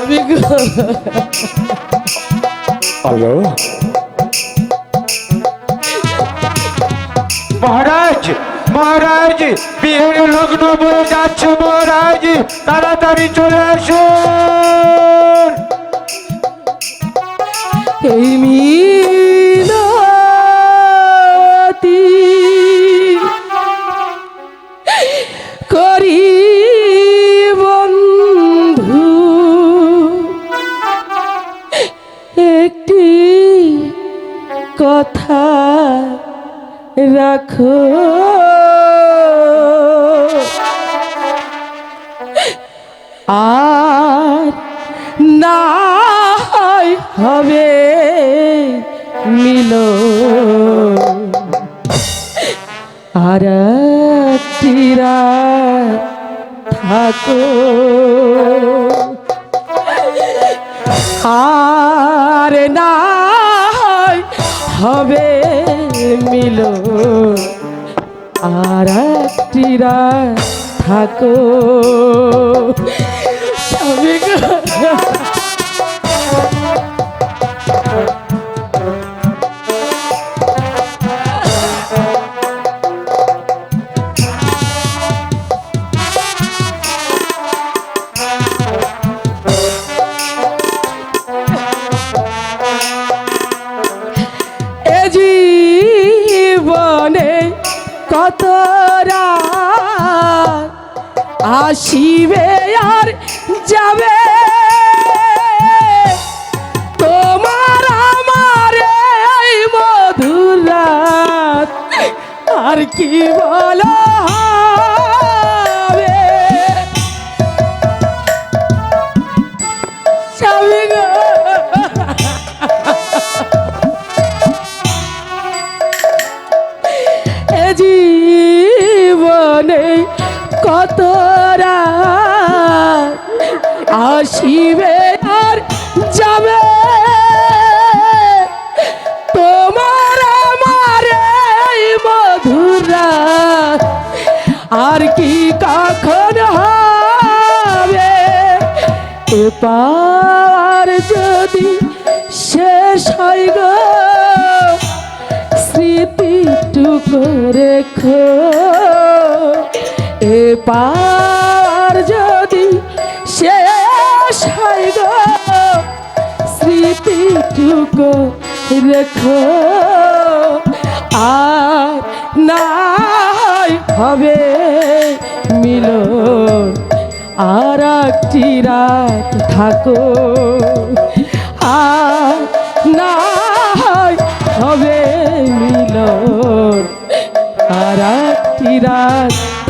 আমি হ্যালো। মহারাজ মহারাজ বিয়ের লগ্ন বয়ে যাচ্ছে মহারাজ তাড়াতাড়ি চলে আসুন। এই মিনতি রাখো। আর না হবে মিলো আর একটিরা থাকো। আর না হবে মিলো। আর একটিরা থাকো। স্বামী কত আসিবে আর যাবে? তোমার আমার এই মধুরাত আর কি বলো? কত রাত আসিবে আর যাবে। তোমার আমার মধুর আর কি কখন হবে? এবার যদি শেষ হয় গো, স্মৃতিটুকু রেখো। এবার যদি শেষ হয় গো, স্মৃতিটুকু রেখো। আর না হয় হবে মিলন, আর একটি রাত থাকো। আর না হবে মিলন, আর একটি রাত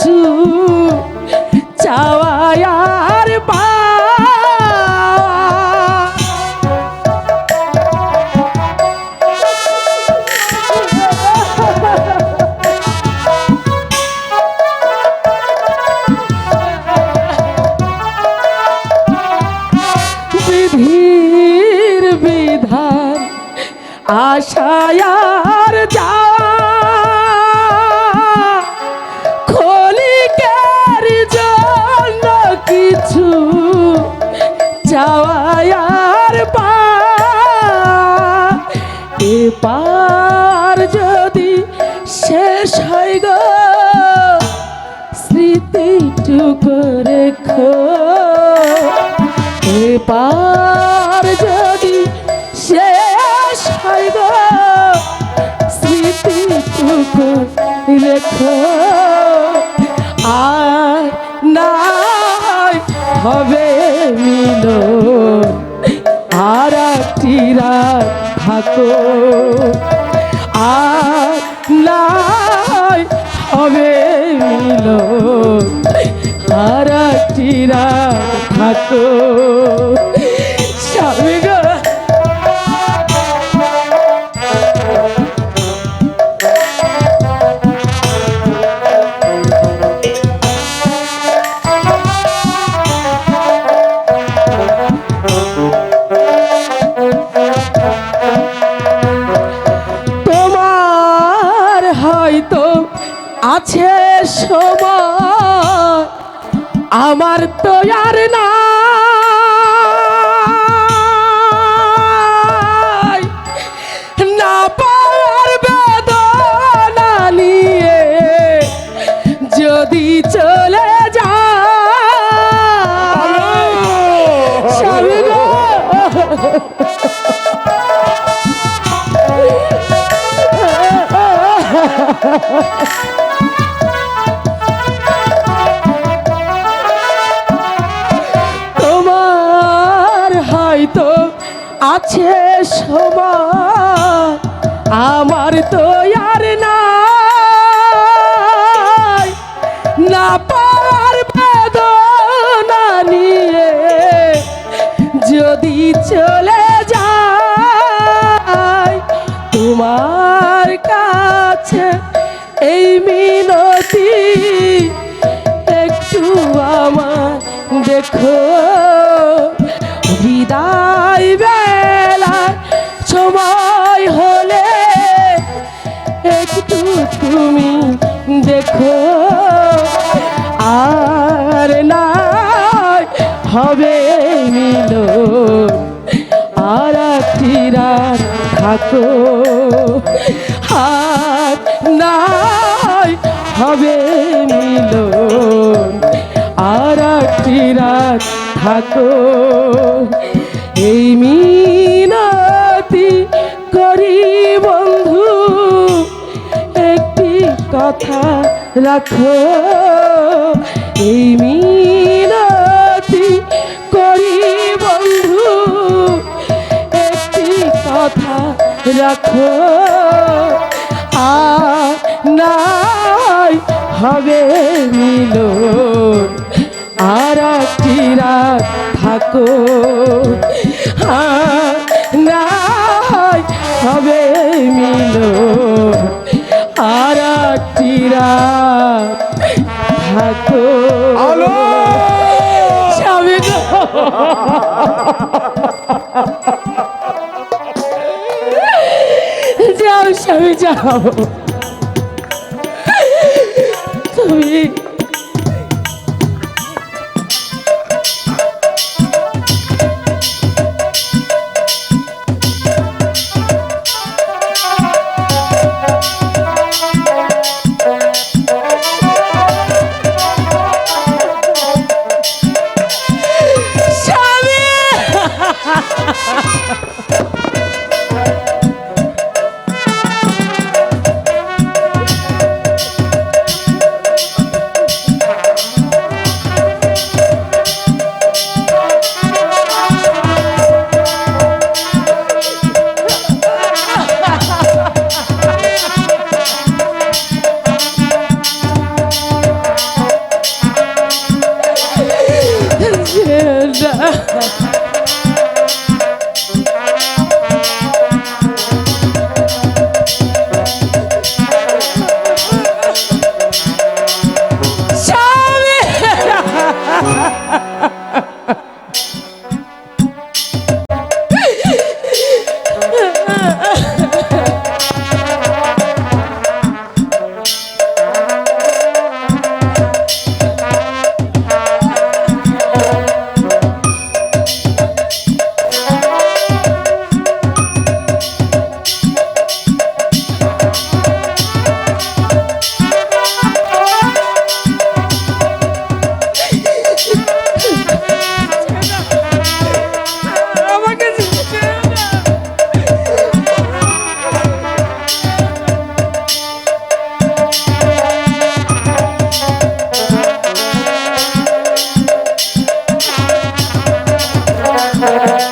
কিছু চাওয়ার পাওয়া বিধির বিধান আশায়ার যা এপার যদি শেষ হয় গো, স্মৃতিটুকু রেখো। এবার যদি শেষ হয় গো, স্মৃতিটুকু রেখো। আর না হবে মিলন আর রাত থাকো। আর নাই হবে মিল আর চিরা থাকো। স্বামী আমার তো আর না। পাওয়ার বেদনা নিয়ে আছে সময় আমার তো আর না পার বেদনা নিয়ে যদি চলে যায়, তোমার কাছে এই মিনতি একটু আমার দেখো। দেখো, আর নাই হবে মিল আর রাত থাকো, আর নাই হবে মিল আর রাত থাকো, এই মিনতি কথা রাখো। এই মিনতি করি বন্ধু, একটি কথা রাখো। আর নাই হবে মিল আর একটি রাত থাকো। নাই হবে মিল যাও স্বামী যাও। তুমি Yeah.